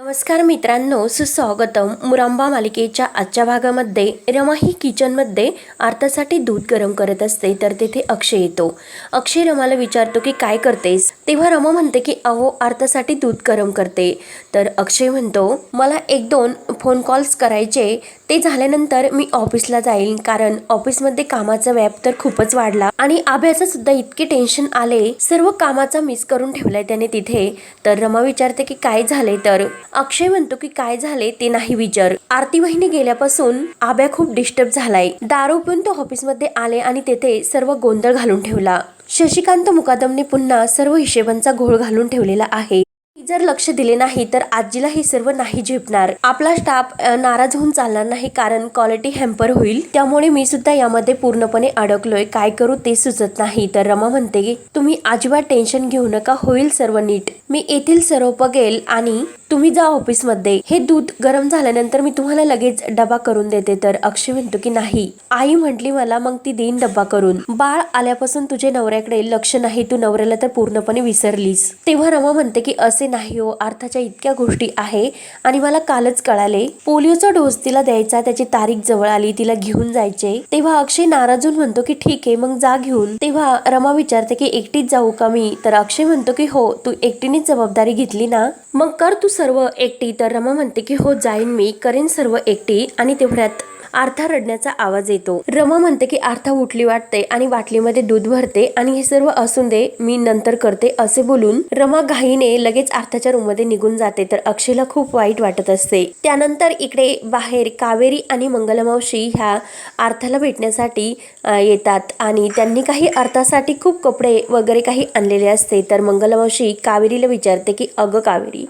नमस्कार मित्रांनो सुस्वागतम मुरांबा मालिकेच्या आजच्या भागामध्ये रमा ही किचनमध्ये आर्थासाठी दूध गरम करत असते तर तेथे अक्षय येतो. अक्षय रमाला विचारतो की काय करतेस? तेव्हा रमा म्हणते की अहो आर्थासाठी दूध गरम करते. तर अक्षय म्हणतो मला एक दोन फोन कॉल्स करायचे ते झाल्यानंतर मी ऑफिसला जाईल कारण ऑफिसमध्ये कामाचा व्याप तर खूपच वाढला आणि आभ्याचं सुद्धा इतके टेन्शन आले सर्व कामाचा मिस करून ठेवलाय त्याने तिथे. तर रमा विचारते की काय झाले तर? अक्षय म्हणतो की काय झाले ते नाही विचार. आरती वहिनी गेल्यापासून आभ्या खूप डिस्टर्ब झालाय. दारू पिऊन तो ऑफिसमध्ये आले आणि तेथे सर्व गोंधळ घालून ठेवला. शशिकांत मुकादमने पुन्हा सर्व हिशेबांचा घोळ घालून ठेवलेला आहे. जर लक्ष दिले नाही तर आजीला हे सर्व नाही झेपणार. आपला स्टाफ नाराज होऊन चालणार नाही कारण क्वालिटी हॅम्पर होईल. त्यामुळे मी सुद्धा यामध्ये पूर्णपणे अडकलोय. काय करू ते सुचत नाही. तर रमा म्हणते की तुम्ही अजिबात टेन्शन घेऊ नका. होईल सर्व नीट. मी येथील सर्व बघेल आणि तुम्ही जा ऑफिसमध्ये हे दूध गरम झाल्यानंतर मी तुम्हाला लगेच डबा करून देते. तर अक्षय म्हणतो की नाही. आई म्हटली मला मग ती देईन डब्बा करून. बाळ आल्यापासून तुझे नवऱ्याकडे लक्ष नाही. तू नवऱ्याला तर पूर्णपणे विसरलीस. तेव्हा रमा म्हणते की असे नाही हो अर्थाच्या इतक्या गोष्टी आहे. आणि मला कालच कळाले पोलिओचा डोस तिला द्यायचा त्याची तारीख जवळ आली तिला घेऊन जायचे. तेव्हा अक्षय नाराजून म्हणतो की ठीक आहे मग जा घेऊन. तेव्हा रमा विचारते की एकटीच जाऊ का मी? तर अक्षय म्हणतो की हो तू एकटीनेच जबाबदारी घेतली ना? मग कर तू सर्व एकटी. तर रमा म्हणते की हो जाईन मी करेन सर्व एकटी. आणि तेवढ्यात आर्था रडण्याचा आवाज येतो. रमा म्हणते की आर्था उठली वाटते आणि बाटलीमध्ये दूध भरते आणि हे सर्व असून दे मी नंतर करते असे बोलून रमा घाईने लगेच आर्थाच्या रूममध्ये निघून जाते. तर अक्षयला खूप वाईट वाटत असते. त्यानंतर इकडे बाहेर कावेरी आणि मंगलमावशी ह्या आर्थाला भेटण्यासाठी येतात आणि त्यांनी काही अर्थासाठी खूप कपडे वगैरे काही आणलेले असते. तर मंगलमावशी कावेरीला विचारते की अगं कावेरी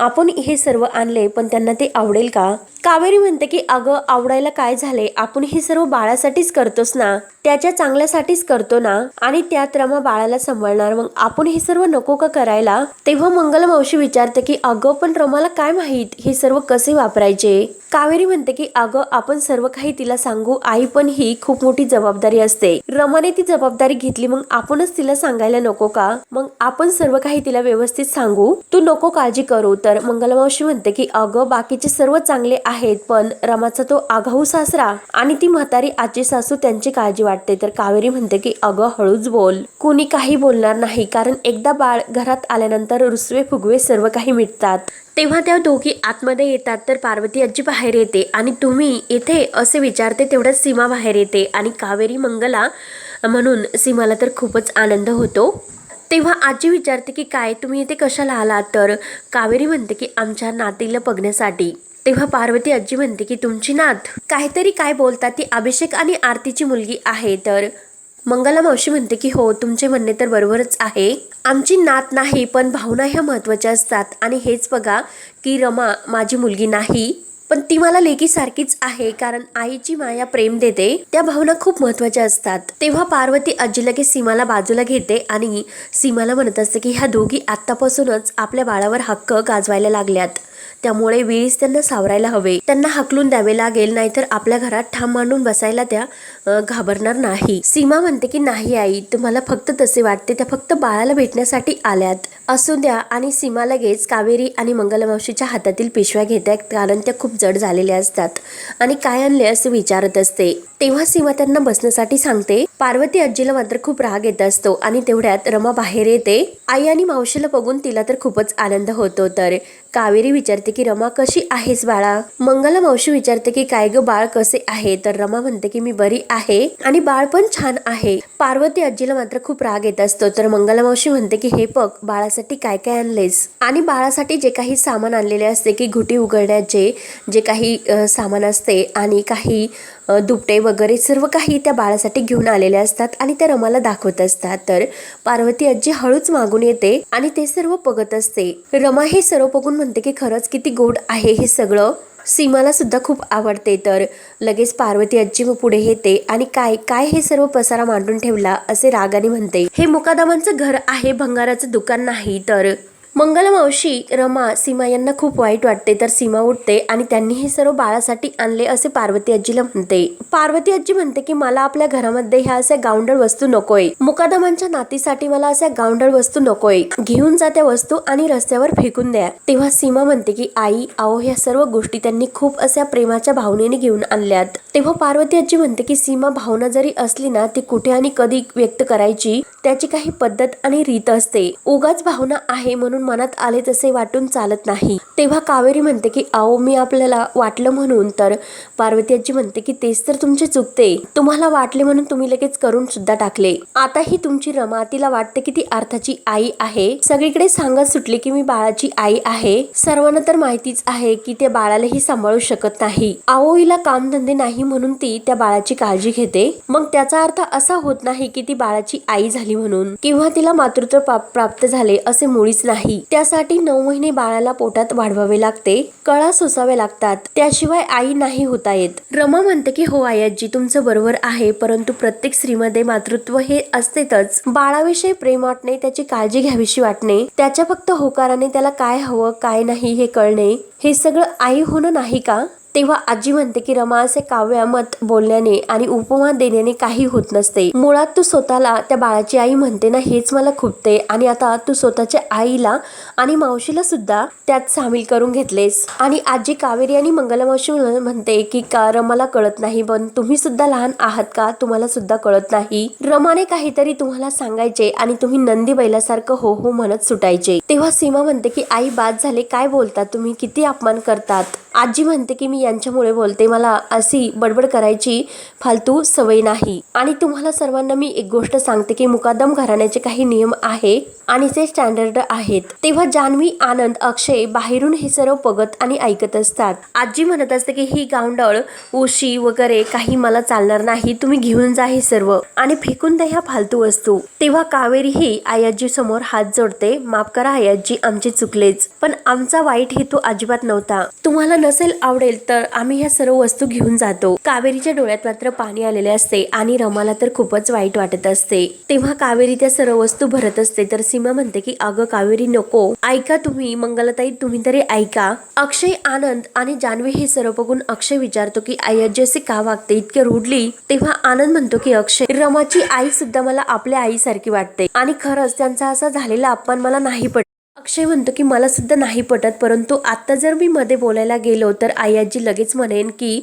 आपण हे सर्व आणले पण त्यांना ते आवडेल का? कावेरी म्हणते की अगं आवडायला काय झाले आपण हे सर्व बाळासाठीच करतोस ना? त्याच्या चांगल्यासाठीच करतो ना? आणि त्यात रमा बाळाला सांभाळणार मग आपण हे सर्व नको का करायला? तेव्हा मंगल मावशी विचारते की अगं पण रमाला काय माहीत? हे सर्व कसे वापरायचे? कावेरी म्हणते की अगं आपण सर्व काही तिला सांगू आई पण ही खूप मोठी जबाबदारी असते. रमाने ती जबाबदारी घेतली मग आपणच तिला सांगायला नको का? मग आपण सर्व काही तिला व्यवस्थित सांगू? तू नको काळजी करू. तर मंगलमावशी म्हणते की अगं बाकीचे सर्व चांगले आहेत पण रमाचा तो आघाऊ सासरा आणि ती म्हातारी आजी सासू त्यांची काळजी वाटते. तर कावेरी म्हणते की अगं हळूच बोल. कुणी काही बोलणार नाही कारण एकदा बाळ घरात आल्यानंतर रुसवे फुगवे सर्व काही मिटतात. तेव्हा त्या दोघी आतमध्ये येतात तर पार्वती आजी बाहेर येते आणि तुम्ही इथे असे विचारते तेवढ्याच सीमा बाहेर येते आणि कावेरी मंगला म्हणून सीमाला तर खूपच आनंद होतो. तेव्हा आजी विचारते की काय तुम्ही इथे कशाला आलात? तर कावेरी म्हणते की आमच्या नातीला बघण्यासाठी. तेव्हा पार्वती आजी म्हणते की तुमची नात काहीतरी काय बोलतात ती अभिषेक आणि आरतीची मुलगी आहे. तर मंगला मावशी म्हणते की हो तुमचे म्हणणे तर बरोबरच आहे. आमची नात नाही पण भावना ह्या महत्त्वाच्या असतात. आणि हेच बघा की रमा माझी मुलगी नाही पण ती मला लेकी सारखीच आहे कारण आईची माया प्रेम देते. त्या भावना खूप महत्त्वाच्या असतात. तेव्हा पार्वती आजी लगेच सीमाला बाजूला घेते आणि सीमाला म्हणत असते की ह्या दोघी आत्तापासूनच आपल्या बाळावर हक्क गाजवायला लागल्यात. त्यामुळे वेळीच त्यांना सावरायला हवे. त्यांना हकलून द्यावे लागेल नाहीतर आपल्या घरात ठाम मांडून बसायला त्या घाबरणार नाही. सीमा म्हणते की नाही आई तुम्हाला फक्त तसे वाटते त्या फक्त बाळाला भेटण्यासाठी आल्यात. असू द्या. आणि सीमा लगेच कावेरी आणि मंगलमावशीच्या हातातील पिशव्या घेत आहेत कारण त्या खूप जड झालेल्या असतात. आणि काय आणले असे विचारत असते. तेव्हा सीमा त्यांना बसण्यासाठी सांगते. पार्वती आजीला मात्र खूप राग येत असतो आणि तेवढ्यात रमा बाहेर येते. आई आणि मावशीला बघून तिला तर खूपच आनंद होतो तर. कावेरी विचारते की रमा कशी आहेस बाळा? मंगला मावशी विचारते की काय ग बाळ कसे आहे? तर रमा म्हणते की मी बरी आहे आणि बाळ पण छान आहे. पार्वती आजीला मात्र खूप राग येत असतो तर मंगला मावशी म्हणते की हे बघ बाळासाठी काय काय आणलेस? आणि बाळासाठी जे काही सामान आणलेले असते की घुटी उघडण्याचे जे काही सामान असते आणि काही दुपटे वगैरे सर्व काही त्या बाळासाठी घेऊन आलेले असतात आणि त्या रमाला दाखवत असतात. तर पार्वती आजी हळूच मागून येते आणि ते सर्व बघत असते. रमा हे सर्व बघून म्हणते की खरंच किती गोड आहे हे सगळं. सीमाला सुद्धा खूप आवडते. तर लगेच पार्वती आजी मग पुढे येते आणि काय काय हे सर्व पसारा मांडून ठेवला असे रागाने म्हणते. हे मुकादामांचं घर आहे भंगाराचं दुकान नाही. तर मंगल मावशी रमा सीमा यांना खूप वाईट वाटते. तर सीमा उठते आणि त्यांनी हे सर्व बाळासाठी आणले असे पार्वती आजीला म्हणते. पार्वती आजी म्हणते की मला आपल्या घरामध्ये ह्या अशा गावंडळ वस्तू नकोय. मुकादमांच्या नातीसाठी मला अशा गावंडळ वस्तू नकोय. घेऊन जा त्या वस्तू आणि रस्त्यावर फेकून द्या. तेव्हा सीमा म्हणते की आई आओ ह्या सर्व गोष्टी त्यांनी खूप अशा प्रेमाच्या भावनेने घेऊन आणल्यात. तेव्हा पार्वती आजी म्हणते की सीमा भावना जरी असली ना ती कुठे आणि कधी व्यक्त करायची? त्याची काही पद्धत आणि रीत असते. उगाच भावना आहे म्हणून मनात आले तसे वाटून चालत नाही. तेव्हा कावेरी म्हणते की आओ मी आपल्याला वाटलं म्हणून. तर पार्वती आजी म्हणते की तेच तर तुमचे चुकते. तुम्हाला वाटले म्हणून तुम्ही लगेच करून सुद्धा टाकले. आता ही तुमची रमा तिला वाटते की ती अर्थाची आई आहे. सगळीकडे सांगत सुटली की मी बाळाची आई आहे. सर्वांना तर माहितीच आहे की त्या बाळालाही सांभाळू शकत नाही. आओ हिला कामधंदे नाही म्हणून ती त्या बाळाची काळजी घेते. मग त्याचा अर्थ असा होत नाही की ती बाळाची आई झाली म्हणून. किंवा तिला मातृत्व प्राप्त झाले असे मुळीच नाही. त्यासाठी नऊ महिने बाळाला पोटात वाढवावे लागते. कळा सोसावे लागतात. त्याशिवाय आई नाही होता येत. रमा म्हणते की हो आयाजी तुमचं बरोबर आहे परंतु प्रत्येक स्त्रीमध्ये मातृत्व हे असतेच बाळाविषयी प्रेम वाटणे त्याची काळजी घ्यावीशी वाटणे त्याच्या फक्त होकाराने त्याला काय हवं काय नाही हे कळणे हे सगळं आई होणं नाही का? तेव्हा आजी म्हणते की रमा असे काव्यामत बोलण्याने आणि उपमा देण्याने काही होत नसते. मुळात तू स्वतःला त्या बाळाची आई म्हणते ना हेच मला खुपते. आणि आता तू स्वतःच्या आईला आणि मावशीला सुद्धा त्यात सामील करून घेतलेस. आणि आजी कावेरी आणि मंगलमावशी म्हणते की का रमाला कळत नाही पण तुम्ही सुद्धा लहान आहात का? तुम्हाला सुद्धा कळत नाही. रमाने काहीतरी तुम्हाला सांगायचे आणि तुम्ही नंदी बैलासारखं हो हो म्हणत सुटायचे. तेव्हा सीमा म्हणते की आई बाद झाले काय बोलतात तुम्ही किती अपमान करतात? आजी म्हणते की मी यांच्यामुळे बोलते. मला अशी बडबड करायची फालतू सवय नाही. आणि तुम्हाला सर्वांना मी एक गोष्ट सांगते की मुकादम घराण्याचे काही नियम आहे आणि ते स्टँडर्ड आहेत. तेव्हा जान्हवी आनंद अक्षय बाहेरून हे सर्व बघत आणि ऐकत असतात. आजी म्हणत असते की ही गावंडळ उशी वगैरे काही मला चालणार नाही तुम्ही घेऊन जा हे सर्व. आणि फेकून द्या ह्या फालतू वस्तू. तेव्हा कावेरी ही आयाजी समोर हात जोडते माफ करा आयाजी आमचे चुकलेच. पण आमचा वाईट हेतू अजिबात नव्हता. तुम्हाला नसेल आवडेल तर आम्ही ह्या सर्व वस्तू घेऊन जातो. कावेरीच्या डोळ्यात मात्र पाणी आलेले असते आणि रमाला तर खूपच वाईट वाटत असते. तेव्हा कावेरी त्या सर्व वस्तू भरत असते तर सीमा म्हणते की अगं कावेरी नको. ऐका तुम्ही मंगलताई तुम्ही तरी ऐका. अक्षय आनंद आणि जान्हवी हे सर्व बघून अक्षय विचारतो की आई आजी असे का वागते? इतके रुडली तेव्हा आनंद म्हणतो की अक्षय रमाची आई सुद्धा मला आपल्या आईसारखी वाटते. आणि खरंच त्यांचा असा झालेला अपमान मला नाही पडत अक्षय म्हणतो की मला सुद्धा नाही पटत परंतु आता जर मी मध्ये बोलायला गेलो तर आयाजी लगेच म्हणेन की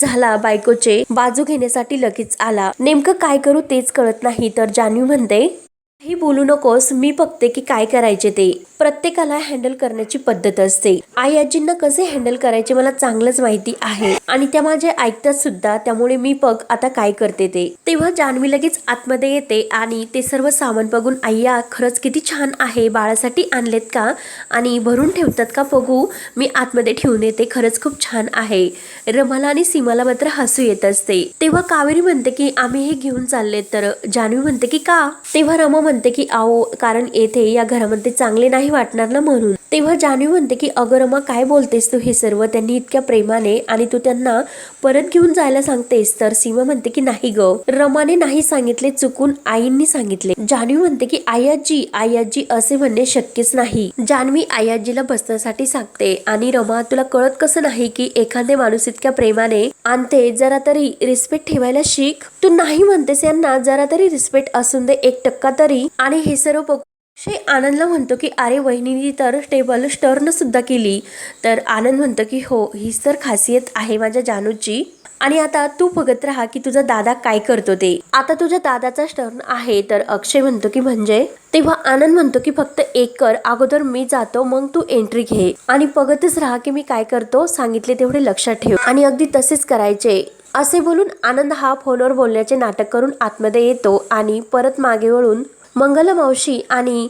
झाला बायकोचे बाजू घेण्यासाठी लगेच आला. नेमकं काय करू तेच कळत नाही. तर जान्हवी म्हणते काही बोलू नकोस मी बघते की काय करायचे ते. प्रत्येकाला हँडल करण्याची पद्धत असते. आई आजींना कसे हँडल करायचे मला चांगलंच माहिती आहे. आणि त्या माझे ऐकतात सुद्धा त्यामुळे मी बघ आता काय करते ते. तेव्हा जान्हवी लगेच आतमध्ये येते आणि ते सर्व सामान बघून आय्या खरंच किती छान आहे बाळासाठी आणलेत का? आणि भरून ठेवतात का बघू? मी आतमध्ये ठेवून येते खरंच खूप छान आहे. रमाला आणि सीमाला मात्र हसू येत असते. तेव्हा कावेरी म्हणते की आम्ही हे घेऊन चालले तर जान्हवी म्हणते की का? तेव्हा रमा म्हणते की आओ कारण येथे या घरामध्ये चांगले नाही वाटणार ना म्हणून. तेव्हा जान्हवी म्हणते की अगं रमा काय बोलतेस तू हे सर्व? त्यांनी इतक्या प्रेमाने आणि तू त्यांना परत घेऊन जायला सांगतेस. तर सीमा म्हणते की नाही ग. रमाने नाही सांगितले चुकून आईंनी सांगितले. जान्हवी म्हणते की आयाजी आयाजी असे म्हणणे शक्यच नाही. जान्हवी आयाजीला बसण्यासाठी सांगते आणि रमा तुला कळत कसं नाही की एखादे माणूस इतक्या प्रेमाने आणते जरा तरी रिस्पेक्ट ठेवायला शिक. तू नाही म्हणतेस यांना जरा तरी रिस्पेक्ट असून दे एक टक्का तरी. आणि हे सर्व अक्षय आनंदला म्हणतो की अरे वहिनीने तर टेबल स्टर्नसुद्धा केली. तर आनंद म्हणतो की हो हीच तर खासियत आहे माझ्या जानूची. आणि आता तू बघत राहा की तुझा दादा काय करतो ते. आता तुझ्या दादाचा टर्न आहे तर अक्षय म्हणतो की म्हणजे? तेव्हा आनंद म्हणतो की फक्त एक कर अगोदर मी जातो मग तू एंट्री घे. आणि बघतच राहा की मी काय करतो सांगितले तेवढे लक्षात ठेव. आणि अगदी तसेच करायचे. असे बोलून आनंद हा फोनवर बोलण्याचे नाटक करून आतमध्ये येतो आणि परत मागे वळून मंगल मावशी आणि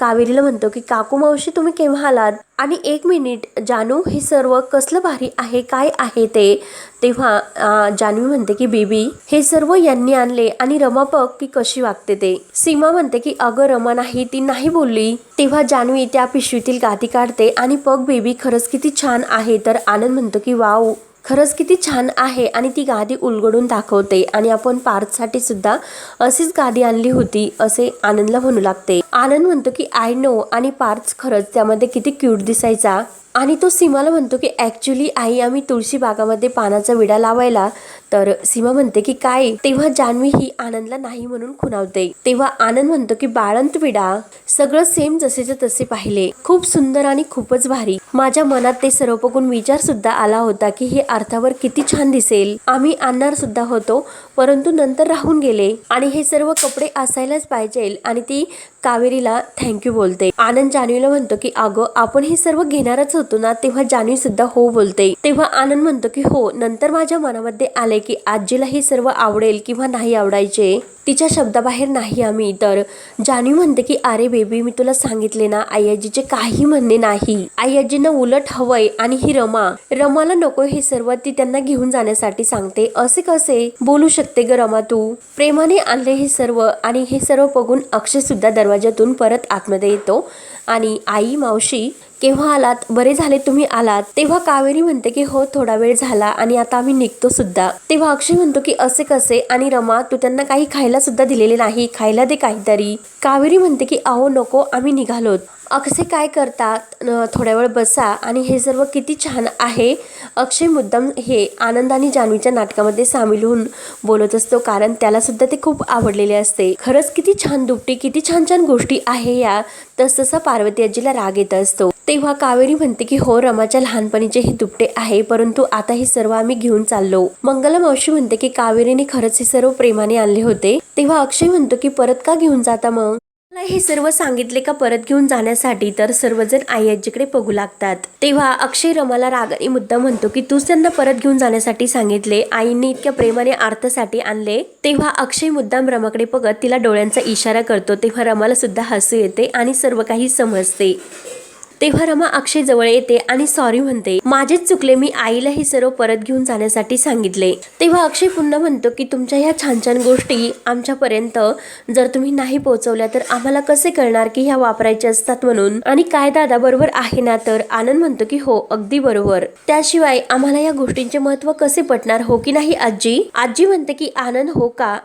कावेरीला म्हणतो की काकू मावशी तुम्ही केव्हा आलात? आणि एक मिनिट जानू हे सर्व कसलं भारी आहे काय आहे ते? तेव्हा जानवी म्हणते की बेबी हे सर्व यांनी आणले आणि रमा बघ की कशी वागते ते. सीमा म्हणते की अगं रमा नाही ती नाही बोलली. तेव्हा जानवी त्या पिशवीतील गादी काढते आणि पग बेबी खरंच किती छान आहे. तर आनंद म्हणतो की वाव. खरंच किती छान आहे आणि ती गादी उलगडून दाखवते आणि आपण पार्थसाठी सुद्धा अशीच गादी आणली होती असे आनंदला म्हणू लागते. आनंद म्हणतो की आय नो आणि पार्थ खरंच त्यामध्ये किती क्यूट दिसायचा. आणि तो सीमाला म्हणतो की ॲक्च्युली आई आम्ही तुळशी बागामध्ये पानाचा विडा लावायला तर सीमा म्हणते की काय? तेव्हा जान्हवी ही आनंदला नाही म्हणून खुणावते. तेव्हा आनंद म्हणतो की बाळंत विडा. सगळं सेम जसेच्या तसे पाहिले. खूप सुंदर आणि खूपच भारी. माझ्या मनात ते सर्व बघून विचार सुद्धा आला होता की हे अर्थावर किती छान दिसेल. आम्ही आणणार सुद्धा होतो परंतु नंतर राहून गेले. आणि हे सर्व कपडे असायलाच पाहिजे आणि ती कावेरीला थँक्यू बोलते. आनंद जान्हवीला म्हणतो की अगं आपण हे सर्व घेणारच होतो ना तेव्हा जान्हवी सुद्धा हो बोलते. तेव्हा आनंद म्हणतो की हो नंतर माझ्या मनामध्ये आले की आजीला हे सर्व आवडेल किंवा नाही आवडायचे तिच्या शब्दाबाहेर नाही आम्ही. तर जानवी म्हणते की अरे बेबी मी तुला सांगितले ना आई आजीचे काही म्हणणे नाही. आई आजींना उलट हवंय आणि ही रमा. रमाला नको हे सर्व ती त्यांना घेऊन जाण्यासाठी सांगते. असे कसे? बोलू शकते ग रमा तू. प्रेमाने आणले हे सर्व आणि हे सर्व बघून अक्षय सुद्धा दरवाजातून परत आतमध्ये येतो आणि आई मावशी केव्हा आलात? बरे झाले तुम्ही आलात? तेव्हा कावेरी म्हणते की हो थोडा वेळ झाला आणि आता आम्ही निघतो सुद्धा. तेव्हा अक्षय म्हणतो की असे कसे? आणि रमा तू त्यांना काही खायला सुद्धा दिलेले नाही. खायला दे काहीतरी. कावेरी म्हणते की अहो नको आम्ही निघालोत. अक्षय काय करतात थोड्या वेळ बसा आणि हे सर्व किती छान आहे. अक्षय मुद्दाम हे आनंद आणि जान्हवीच्या नाटकामध्ये सामील होऊन बोलत असतो कारण त्याला सुद्धा ते खूप आवडलेले असते. खरंच किती छान दुपटी किती छान छान गोष्टी आहे या. तस तसा पार्वती आजीला राग येत असतो. तेव्हा कावेरी म्हणते की हो रमाच्या लहानपणीचे हे दुपटे आहे परंतु आता हे सर्व आम्ही घेऊन चाललो. मंगला मावशी म्हणते की कावेरीने खरंच हे सर्व प्रेमाने आणले होते. तेव्हा अक्षय म्हणतो की परत का घेऊन जाता मग? मला हे सर्व सांगितले का परत घेऊन जाण्यासाठी? तर सर्वजण आई आजीकडे बघू लागतात. तेव्हा अक्षय रमाला रागाने मुद्दा म्हणतो की तूच त्यांना परत घेऊन जाण्यासाठी सांगितले. आईने इतक्या प्रेमाने आर्थासाठी आणले. तेव्हा अक्षय मुद्दाम रमाकडे बघत तिला डोळ्यांचा इशारा करतो. तेव्हा रमाला सुद्धा हसू येते आणि सर्व काही समजते. तेव्हा रमा अक्षय जवळ येते आणि सॉरी म्हणते माझेच चुकले मी आईला हे सर्व परत घेऊन जाण्यासाठी सांगितले. तेव्हा अक्षय पुन्हा म्हणतो की तुमच्या ह्या छान छान गोष्टी आमच्यापर्यंत जर तुम्ही नाही पोहोचवल्या तर आम्हाला कसे कळणार की ह्या वापरायच्या असतात म्हणून? आणि काय दादा बरोबर आहे ना तर आनंद म्हणतो की हो अगदी बरोबर. त्याशिवाय आम्हाला या गोष्टींचे महत्त्व कसे पटणार हो की नाही आजी? आजी म्हणते की आनंद हो का?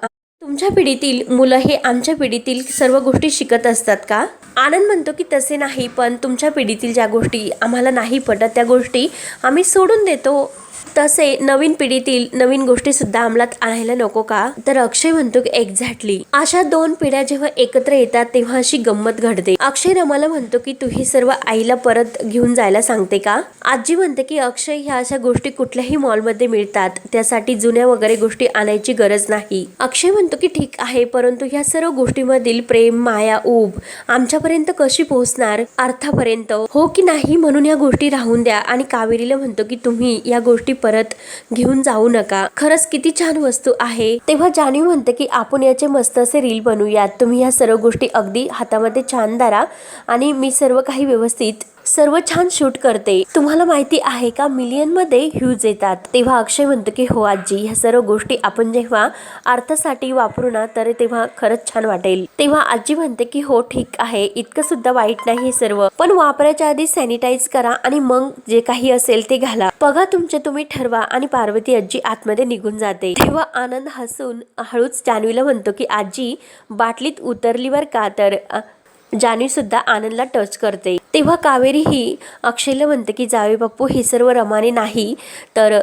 तुमच्या पिढीतील मुलं हे आमच्या पिढीतील सर्व गोष्टी शिकत असतात का? आनंद म्हणतो की तसे नाही पण तुमच्या पिढीतील ज्या गोष्टी आम्हाला नाही पटत त्या गोष्टी आम्ही सोडून देतो. तसे नवीन पिढीतील नवीन गोष्टी सुद्धा अंमलात आणायला नको का? तर अक्षय म्हणतो की एक्झॅक्टली अशा दोन पिढ्या जेव्हा एकत्र येतात तेव्हा अशी गंमत घडते. अक्षय रमाला म्हणतो की तू ही सर्व आईला परत घेऊन जायला सांगते का? आजी म्हणते की अक्षय ह्या अशा गोष्टी कुठल्याही मॉलमध्ये मिळतात. त्यासाठी जुन्या वगैरे गोष्टी आणायची गरज नाही. अक्षय म्हणतो की ठीक आहे परंतु ह्या सर्व गोष्टीमधील प्रेम माया ऊब आमच्यापर्यंत कशी पोहोचणार? अर्थापर्यंत हो की नाही म्हणून या गोष्टी राहून द्या. आणि कावेरीला म्हणतो की तुम्ही या गोष्टी परत घेऊन जाऊ नका. खरंच किती छान वस्तू आहे. तेव्हा जाणीव म्हणते की आपण याचे मस्त असे रील बनवूयात. तुम्ही या सर्व गोष्टी अगदी हातामध्ये छान धरा आणि मी सर्व काही व्यवस्थित सर्व छान शूट करते. तुम्हाला माहिती आहे का मिलियनमध्ये ह्यूज येतात. तेव्हा अक्षय म्हणतो की हो आजी ह्या सर्व गोष्टी आपण जेव्हा अर्थासाठी वापरू ना तर तेव्हा खरंच छान वाटेल. तेव्हा आजी म्हणते की हो ठीक आहे. इतकं सुद्धा वाईट नाही सर्व. पण वापरायच्या आधी सॅनिटाईज करा आणि मग जे काही असेल ते घाला. बघा तुमचे तुम्ही ठरवा आणि पार्वती आजी आतमध्ये निघून जाते. तेव्हा आनंद हसून हळूच जान्हवीला म्हणतो की आजी बाटलीत उतरली बर का तर अ, सुद्धा आनंदला टच करते. तेव्हा कावेरी ही अक्षयला म्हणते की जावे बाप्पू हे सर्व रमाने नाही. तर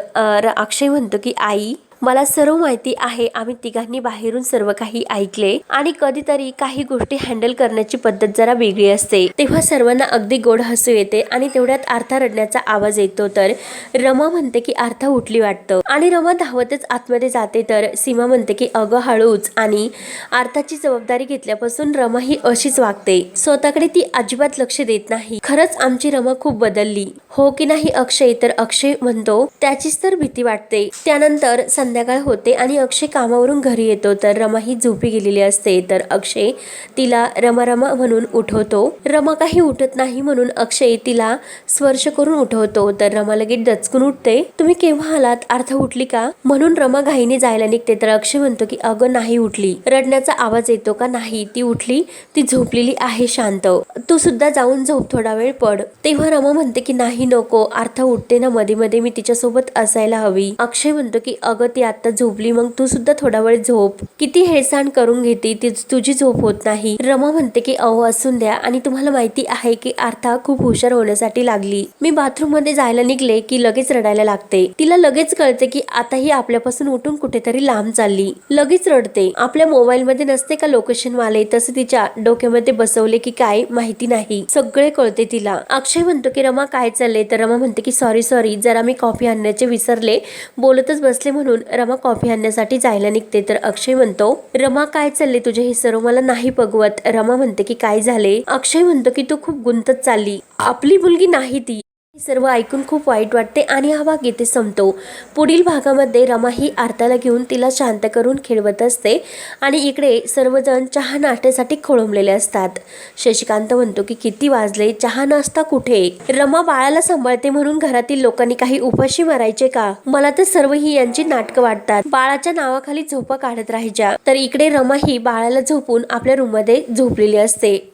अक्षय म्हणतो की आई मला सर्व माहिती आहे. आम्ही तिघांनी बाहेरून सर्व काही ऐकले आणि कधीतरी काही गोष्टी हँडल करण्याची पद्धत जरा वेगळी असते. तेव्हा सर्वांना अगदी गोड हसू येते आणि तेवढ्यात आर्था रडण्याचा आवाज येतो. तर रमा म्हणते की आर्था उठली वाटतं. आणि रमा धावतच आतमध्ये जाते. तर सीमा म्हणते की अगं हळूच. आणि आर्थाची जबाबदारी घेतल्यापासून रमा ही अशीच वागते. स्वतःकडे ती अजिबात लक्ष देत नाही. खरंच आमची रमा खूप बदलली. हो की नाही अक्षय? तर अक्षय म्हणतो त्याचीच तर भीती वाटते. त्यानंतर संध्या संध्याकाळ होते आणि अक्षय कामावरून घरी येतो. तर रमा ही झोपी गेलेली असते. तर अक्षय तिला रमा रमा म्हणून उठवतो. रमा काही उठत नाही म्हणून अक्षय तिला स्पर्श करून उठवतो. तर रमा लगेच दचकून उठते. तुम्ही केव्हा आलात? अर्थ उठली का? म्हणून रमा घाईने जायला निघते. तर अक्षय म्हणतो की अगं नाही उठली. रडण्याचा आवाज येतो का? नाही ती उठली. ती झोपलेली आहे शांत. तू सुद्धा जाऊन झोप. थोडा वेळ पड. तेव्हा रमा म्हणते की नाही नको. अर्थ उठते ना. मध्ये मध्ये मी तिच्यासोबत असायला हवी. अक्षय म्हणतो की अगं ती आता झोपली मग तू सुद्धा थोडा वेळ झोप. किती हेळसांड करून घेते ती तुझी झोप होत नाही. रमा म्हणते की अहो असून द्या. आणि तुम्हाला माहिती आहे की आर्था खूप हुशार होण्यासाठी लागली. मी बाथरूममध्ये जायला निघले की लगेच रडायला लागते. तिला लगेच कळते की आता ही आपल्यापासून उठून कुठेतरी लांब चालली. लगेच रडते. आपल्या मोबाईल मध्ये नसते का लोकेशन वाले तसे तिच्या डोक्यामध्ये बसवले की काय माहिती नाही. सगळे कळते तिला. अक्षय म्हणतो की रमा काय चालले तर रमा म्हणते की सॉरी सॉरी. जरा मी कॉफी आणण्याचे विसरले. बोलतच बसले म्हणून रमा कॉफी आणण्यासाठी जायला निघते. तर अक्षय म्हणतो रमा काय चालले तुझे? हे सर्व मला नाही बघवत रमा म्हणते की काय झाले? अक्षय म्हणतो की तू खूप गुंतत चालली. आपली मुलगी नाही ती. सर्व ऐकून खूप वाईट वाटते आणि हा भाग येथे संपतो. पुढील भागामध्ये रमा ही आरताला घेऊन तिला शांत करून खेळवत असते आणि इकडे सर्वजण चहा नाश्त्यासाठी खोळंबलेले असतात. शशिकांत म्हणतो की किती वाजले? चहा नाश्ता कुठे? रमा बाळाला सांभाळते म्हणून घरातील लोकांनी काही उपाशी मारायचे का? मला तर सर्व ही यांची नाटकं वाटतात. बाळाच्या नावाखाली झोपा काढत राहायच्या. तर इकडे रमा ही बाळाला झोपून आपल्या रूममध्ये झोपलेली असते.